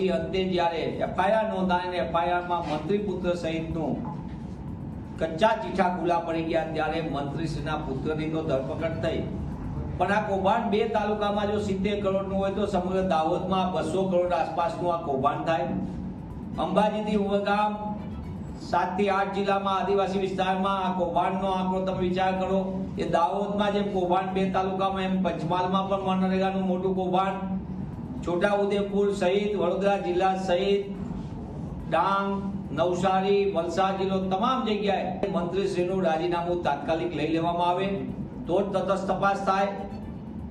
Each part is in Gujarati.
પછી અંતે જ્યારે એફઆઈઆર નોંધાઈને એફઆઈઆરમાં મંત્રી પુત્ર સહિતનું કચ્ચા ચીઠા ખુલ્લા પડી ગયા ત્યારે મંત્રીશ્રીના પુત્રની તો ધરપકડ થઈ. પણ આ કૌભાંડ બે તાલુકામાં જો સિત્તેર કરોડનું હોય તો સમગ્ર દાહોદમાં બસો કરોડ આસપાસનું આ કૌભાંડ થાય. અંબાજીથી ઉમરગામ સાતથી આઠ જિલ્લામાં આદિવાસી વિસ્તારમાં આ કૌભાંડનો આંકડો તમે વિચાર કરો. એ દાહોદમાં જેમ કૌભાંડ બે તાલુકામાં એમ પંચમહાલમાં પણ મનરેગાનું મોટું કૌભાંડ. છોટાઉદેપુર સહિત, વડોદરા જિલ્લા સહિત, ડાંગ, નવસારી, વલસાડ જિલ્લો તમામ જગ્યાએ મંત્રીશ્રીનું રાજીનામું તાત્કાલિક લઈ લેવામાં આવે. તો જ તટસ્થ તપાસ થાય.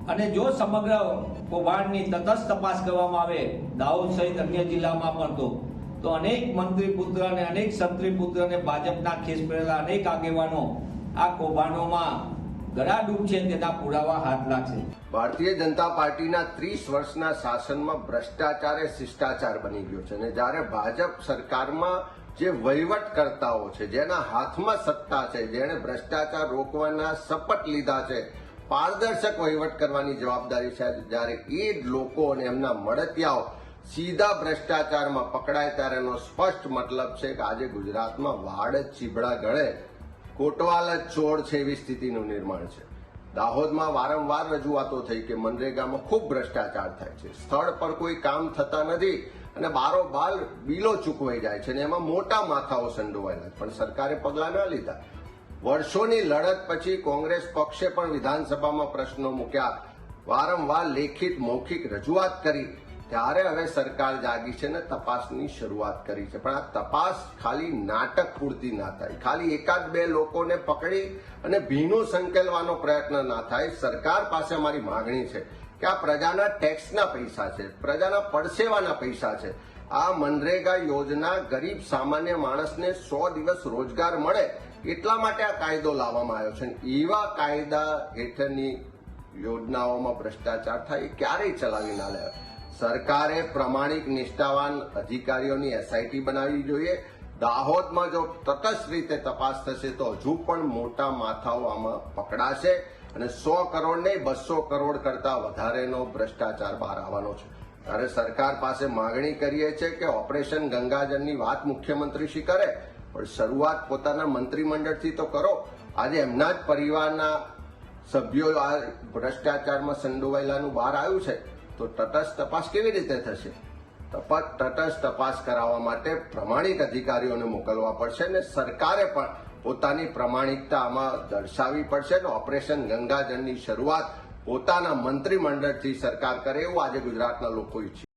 અને જો સમગ્ર કૌભાંડની તટસ્થ તપાસ કરવામાં આવે, દાહોદ સહિત અન્ય જિલ્લામાં પણ તો. તો અનેક મંત્રી પુત્ર અને અનેક સંત્રી પુત્ર અને ભાજપના ખેસ પહેરેલા અનેક આગેવાનો આ કૌભાંડોમાં ગળાડૂબ છે તેના પુરાવા હાથ લાગશે. ભારતીય જનતા પાર્ટીના ત્રીસ વર્ષના શાસનમાં ભ્રષ્ટાચાર એ શિષ્ટાચાર બની ગયો છે. અને જ્યારે ભાજપ સરકારમાં જે વહીવટકર્તાઓ છે, જેના હાથમાં સત્તા છે, જેણે ભ્રષ્ટાચાર રોકવાના શપથ લીધા છે, પારદર્શક વહીવટ કરવાની જવાબદારી છે, જ્યારે એ જ લોકો અને એમના મળતિયાઓ સીધા ભ્રષ્ટાચારમાં પકડાય, ત્યારે એનો સ્પષ્ટ મતલબ છે કે આજે ગુજરાતમાં વાડ ચીબડા ગળે. કોટવાલ જ ચોર છે એવી સ્થિતિનું નિર્માણ છે. દાહોદમાં વારંવાર રજૂઆતો થઈ કે મનરેગામાં ખૂબ ભ્રષ્ટાચાર થાય છે. સ્થળ પર કોઈ કામ થતા નથી અને બારોબાર બિલો ચૂકવાઈ જાય છે અને એમાં મોટા માથાઓ સંડોવાયેલા પણ સરકારે પગલાં ન લીધા. વર્ષોની લડત પછી કોંગ્રેસ પક્ષે પણ વિધાનસભામાં પ્રશ્નો મૂક્યા. વારંવાર લેખિત મૌખિક રજૂઆત કરી ત્યારે હવે સરકાર જાગી છે ને તપાસની શરૂઆત કરી છે. પણ આ તપાસ ખાલી નાટક પૂરતી ના થાય. ખાલી એકાદ બે લોકોને પકડી અને ભીનું સંકેલવાનો પ્રયત્ન ના થાય. સરકાર પાસે અમારી માગણી છે કે આ પ્રજાના ટેક્સના પૈસા છે, પ્રજાના પડસેવાના પૈસા છે. આ મનરેગા યોજના ગરીબ સામાન્ય માણસને સો દિવસ રોજગાર મળે એટલા માટે આ કાયદો લાવવામાં આવ્યો છે. એવા કાયદા હેઠળની યોજનાઓમાં ભ્રષ્ટાચાર થાય એ ક્યારેય ચલાવી ના લેવાય. સરકારે પ્રમાણિક નિષ્ઠાવાન અધિકારીઓની એસઆઈટી બનાવવી જોઈએ. દાહોદમાં જો તટસ્થ રીતે તપાસ થશે તો હજુ પણ મોટા માથાઓ આમાં પકડાશે અને સો કરોડ નહીં, બસો કરોડ કરતા વધારેનો ભ્રષ્ટાચાર બહાર આવવાનો છે. ત્યારે સરકાર પાસે માગણી કરીએ છીએ કે ઓપરેશન ગંગાજળની વાત મુખ્યમંત્રી શ્રી કરે, પણ શરૂઆત પોતાના મંત્રીમંડળથી તો કરો. આજે એમના જ પરિવારના સભ્યો આ ભ્રષ્ટાચારમાં સંડોવાયેલાનું બહાર આવ્યું છે. તો તટસ્થ તપાસ કેવી રીતે થશે? તપાસ, તટસ્થ તપાસ કરાવવા માટે પ્રમાણિક અધિકારીઓને મોકલવા પડશે અને સરકારે પણ પોતાની પ્રમાણિકતા આમાં દર્શાવવી પડશે અને ઓપરેશન ગંગાજળની શરૂઆત પોતાના મંત્રીમંડળથી સરકાર કરે એવું આજે ગુજરાતના લોકો ઈચ્છે